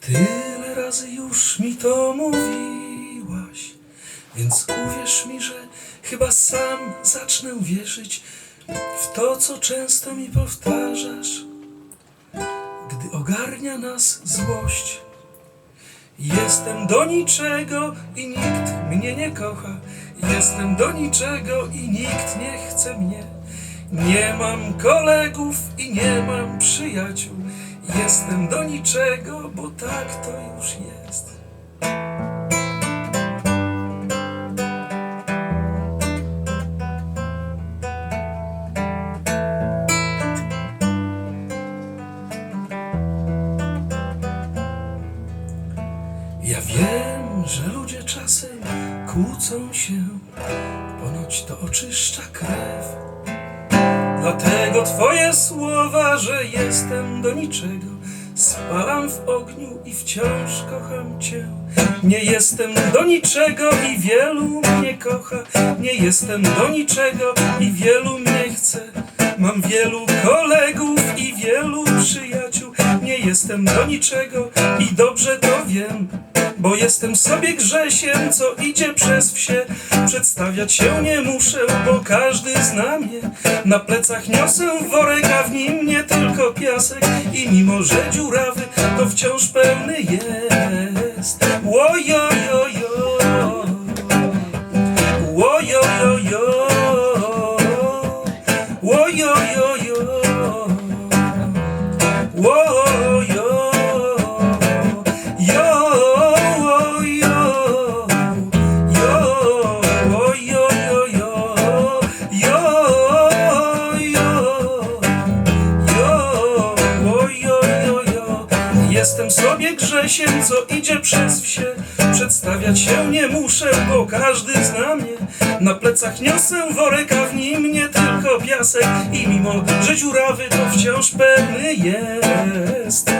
Tyle razy już mi to mówiłaś, więc uwierz mi, że chyba sam zacznę wierzyć w to, co często mi powtarzasz, gdy ogarnia nas złość. Jestem do niczego i nikt mnie nie kocha. Jestem do niczego i nikt nie chce mnie. Nie mam kolegów i nie mam przyjaciół. Jestem do niczego, bo tak to już jest. Ja wiem, że ludzie czasem kłócą się, ponoć to oczyszcza krew. Dlatego twoje słowa, że jestem do niczego, spalam w ogniu i wciąż kocham cię. Nie jestem do niczego i wielu mnie kocha. Nie jestem do niczego i wielu mnie chce. Mam wielu kolegów i wielu przyjaciół. Nie jestem do niczego i dobrze to wiem. Bo jestem sobie Grzesiem, co idzie przez wsie. Przedstawiać się nie muszę, bo każdy zna mnie. Na plecach niosę worek, a w nim nie tylko piasek. I mimo, że dziurawy, to wciąż pełny jest. Łojojojo sobie Grzesiem, co idzie przez wsie? Przedstawiać się nie muszę, bo każdy zna mnie. Na plecach niosę worek, a w nim nie tylko piasek. I mimo, że dziurawy, to wciąż pewny jest